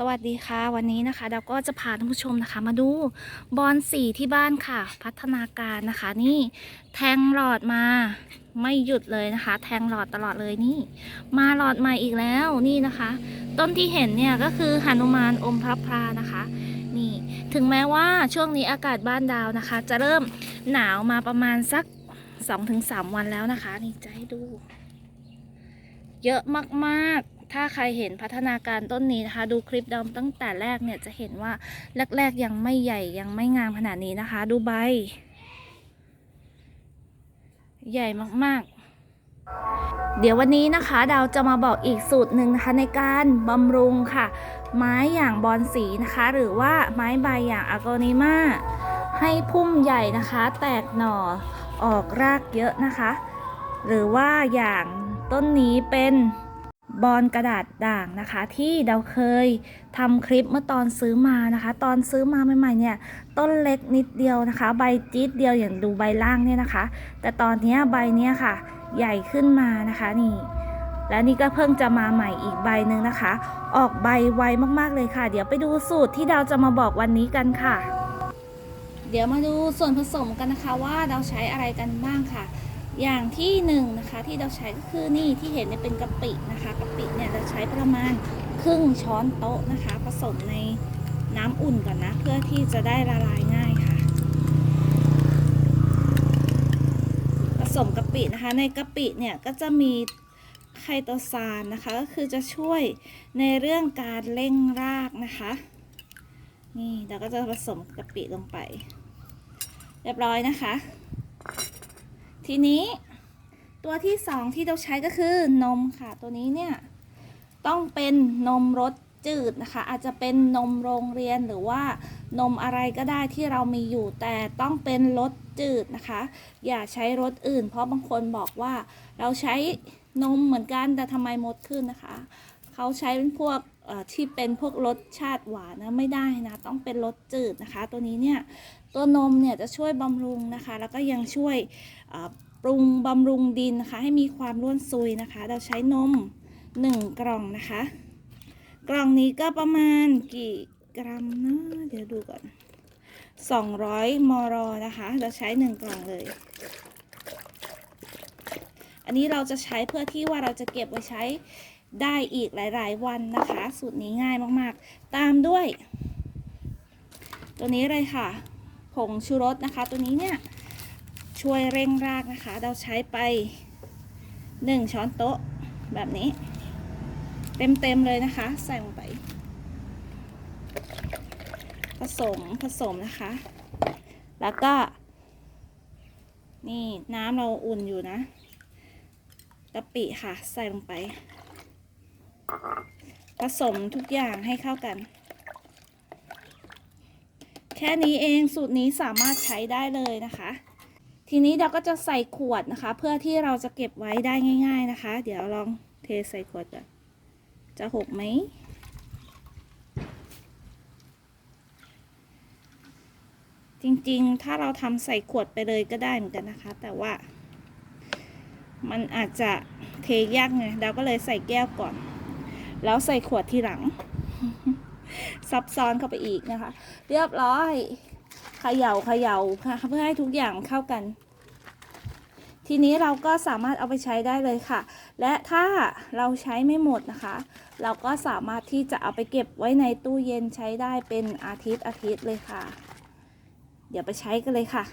สวัสดีค่ะ วันนี้นะคะ เราก็จะพาท่านผู้ชมนะคะ มาดูบอลสีที่บ้านค่ะ พัฒนาการนะคะ นี่แทงหลอดมาไม่หยุดเลยนะคะ แทงหลอดตลอดเลยนี่ มาหลอดใหม่อีกแล้วนี่นะคะ ต้นที่เห็นเนี่ยก็คือหนุมานอมพระพรานะคะ นี่ถึงแม้ว่าช่วงนี้อากาศบ้านดาวนะคะ จะเริ่มหนาวมาประมาณสัก 2-3 วันแล้วนะคะ นี่จะให้ดู เยอะมากๆ ถ้าใครเห็นพัฒนาการต้นนี้นะคะ ดูคลิปดอมตั้งแต่แรกเนี่ยจะเห็นว่าแรกๆยังไม่ใหญ่ยังไม่งามขนาดนี้นะคะ ดูใบ ใหญ่มากๆ เดี๋ยววันนี้นะคะ ดาวจะมาบอกอีกสูตรหนึ่งนะคะในการบำรุงค่ะ ไม้อย่างบอนสีนะคะ หรือว่าไม้ใบอย่างอ g โกนิมาให้พุ่มใหญ่นะคะ แตกหน่อออกรากเยอะนะคะ หรือว่าอย่างต้นนี้เป็น บอลกระดาษด่างนะคะ ที่เราเคยทำคลิปเมื่อตอนซื้อมานะคะ ตอนซื้อมาใหม่ๆเนี่ยต้นเล็กนิดเดียวนะคะ ใบจี๊ดเดียวอย่างดูใบล่างเนี่ยนะคะ แต่ตอนนี้ใบเนี้ยค่ะ ใหญ่ขึ้นมานะคะนี่และนี่ก็เพิ่งจะมาใหม่อีกใบหนึ่งนะคะ ออกใบไวมากๆเลยค่ะ เดี๋ยวไปดูสูตรที่เราจะมาบอกวันนี้กันค่ะ เดี๋ยวมาดูส่วนผสมกันนะคะว่าเราใช้อะไรกันบ้างค่ะ อย่างที่หนึ่งนะคะที่เราใช้ก็คือนี่ที่เห็นเนี่ยเป็นกะปินะคะกะปิเนี่ยเราใช้ประมาณครึ่งช้อนโต๊ะนะคะ ผสมในน้ำอุ่นก่อนนะ เพื่อที่จะได้ละลายง่ายค่ะ ผสมกะปินะคะ ในกะปิเนี่ยก็จะมีไคโตซานนะคะก็คือจะช่วยในเรื่องการเร่งรากนะคะ นี่เราก็จะผสมกะปิลงไป เรียบร้อยนะคะ ทีนี้ตัวที่สองที่เราใช้ก็คือนมค่ะ ตัวนี้เนี่ยต้องเป็นนมรสจืดนะคะ อาจจะเป็นนมโรงเรียนหรือว่านมอะไรก็ได้ที่เรามีอยู่แต่ต้องเป็นรสจืดนะคะ อย่าใช้รสอื่น เพราะบางคนบอกว่าเราใช้นมเหมือนกันแต่ทำไมมดขึ้นนะคะ เขาใช้เป็นพวกที่เป็นพวกรสชาติหวานนะไม่ได้นะ ต้องเป็นรสจืดนะคะ ตัวนี้เนี่ยตัวนมเนี่ยจะช่วยบำรุงนะคะ แล้วก็ยังช่วยปรุงบำรุงดินนะคะ ให้มีความร่วนซุยนะคะ เราใช้นม 1 กล่องนะคะ กล่องนี้ก็ประมาณกี่กรัมนะเดี๋ยวดูก่อน 200 มรนะคะ เราใช้ 1 กล่องเลย อันนี้เราจะใช้เพื่อที่ว่าเราจะเก็บไว้ใช้ ได้อีกหลาย ๆ วันนะคะ สูตรนี้ง่ายมากๆ ตามด้วย ตัวนี้เลยค่ะ ผงชูรสนะคะ ตัวนี้เนี่ยช่วยเร่งรากนะคะ เราใช้ไป1ช้อนโต๊ะแบบนี้ เต็ม ๆ เลยนะคะ ใส่ลงไป ผสมผสมนะคะ แล้วก็ นี่น้ำเราอุ่นอยู่นะกะปิค่ะ ใส่ลงไป ผสมทุกอย่างให้เข้ากัน แค่นี้เองสูตรนี้สามารถใช้ได้เลยนะคะ ทีนี้เราก็จะใส่ขวดนะคะ เพื่อที่เราจะเก็บไว้ได้ง่าย ๆนะคะ เดี๋ยวลองเทใส่ขวดก่อนจะหกไหมจริงๆ ถ้าเราทำใส่ขวดไปเลยก็ได้เหมือนกันนะคะ แต่ว่า มันอาจจะเทยากไงเราก็เลยใส่แก้วก่อน แล้วใส่ขวดทีหลัง ซับซ้อนเข้าไปอีกนะคะ เรียบร้อยเขย่าเขย่าค่ะ เพื่อให้ทุกอย่างเข้ากัน ทีนี้เราก็สามารถเอาไปใช้ได้เลยค่ะ และถ้าเราใช้ไม่หมดนะคะ เราก็สามารถที่จะเอาไปเก็บไว้ในตู้เย็นใช้ได้เป็นอาทิตย์อาทิตย์เลยค่ะ เดี๋ยวไปใช้กันเลยค่ะ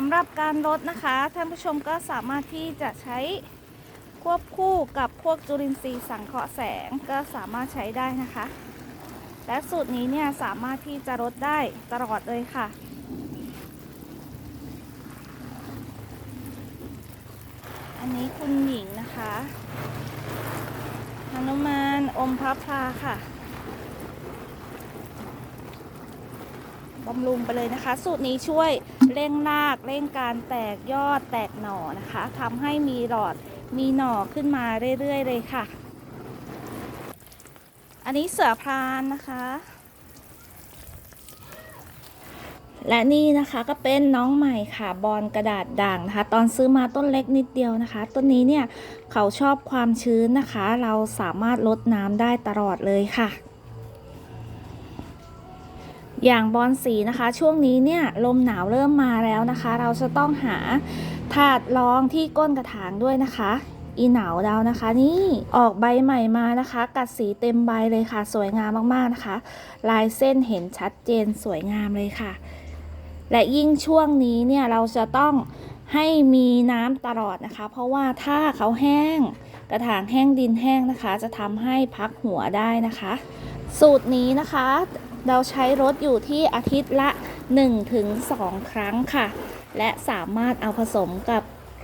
สำหรับการลดนะคะท่านผู้ชมก็สามารถที่จะใช้ควบคู่กับพวกจุลินทรีย์สังเคราะห์แสงก็สามารถใช้ได้นะคะ และสูตรนี้เนี่ยสามารถที่จะลดได้ตลอดเลยค่ะอันนี้คุณหญิงนะคะฮนุมานอมพระพาค่ะบำรุงไปเลยนะคะ สูตรนี้ช่วย เร่งรากเร่งการแตกยอดแตกหน่อนะคะทำให้มีหลอดมีหน่อขึ้นมาเรื่อยๆเลยค่ะ อันนี้เสือพรานนะคะ และนี่นะคะก็เป็นน้องใหม่ค่ะ บอลกระดาษด่างนะคะ ตอนซื้อมาต้นเล็กนิดเดียวนะคะ ต้นนี้เนี่ยเขาชอบความชื้นนะคะ เราสามารถลดน้ำได้ตลอดเลยค่ะ อย่างบอลสีนะคะ ช่วงนี้เนี่ยลมหนาวเริ่มมาแล้วนะคะ เราจะต้องหาถาดรองที่ก้นกระถางด้วยนะคะ อีหนาวดาวนะคะ นี่ออกใบใหม่มานะคะ กัดสีเต็มใบเลยค่ะ สวยงามมากๆนะคะ ลายเส้นเห็นชัดเจนสวยงามเลยค่ะ และยิ่งช่วงนี้เนี่ยเราจะต้องให้มีน้ำตลอดนะคะ เพราะว่าถ้าเขาแห้งกระถางแห้งดินแห้งนะคะ จะทำให้พักหัวได้นะคะ สูตรนี้นะคะ เราใช้รถอยู่ที่อาทิตย์ละ 1-2 ครั้งค่ะ และสามารถเอาผสมกับ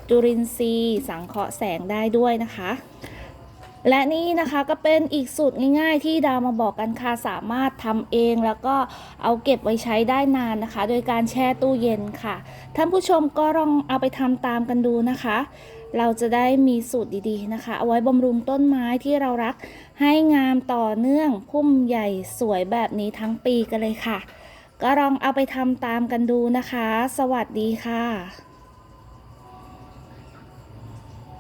จุลินทรีย์สังเคราะห์แสงได้ด้วยนะคะ และนี่นะคะก็เป็นอีกสูตรง่ายๆ ที่ดาวมาบอกกันค่ะสามารถทำเองแล้วก็เอาเก็บไว้ใช้ได้นานนะคะ โดยการแช่ตู้เย็นค่ะ ท่านผู้ชมก็ลองเอาไปทำตามกันดูนะคะ เราจะได้มีสูตรดีๆนะคะ เอาไว้บำรุงต้นไม้ที่เรารักให้งามต่อเนื่องพุ่มใหญ่สวยแบบนี้ทั้งปีกันเลยค่ะ ก็ลองเอาไปทำตามกันดูนะคะ สวัสดีค่ะ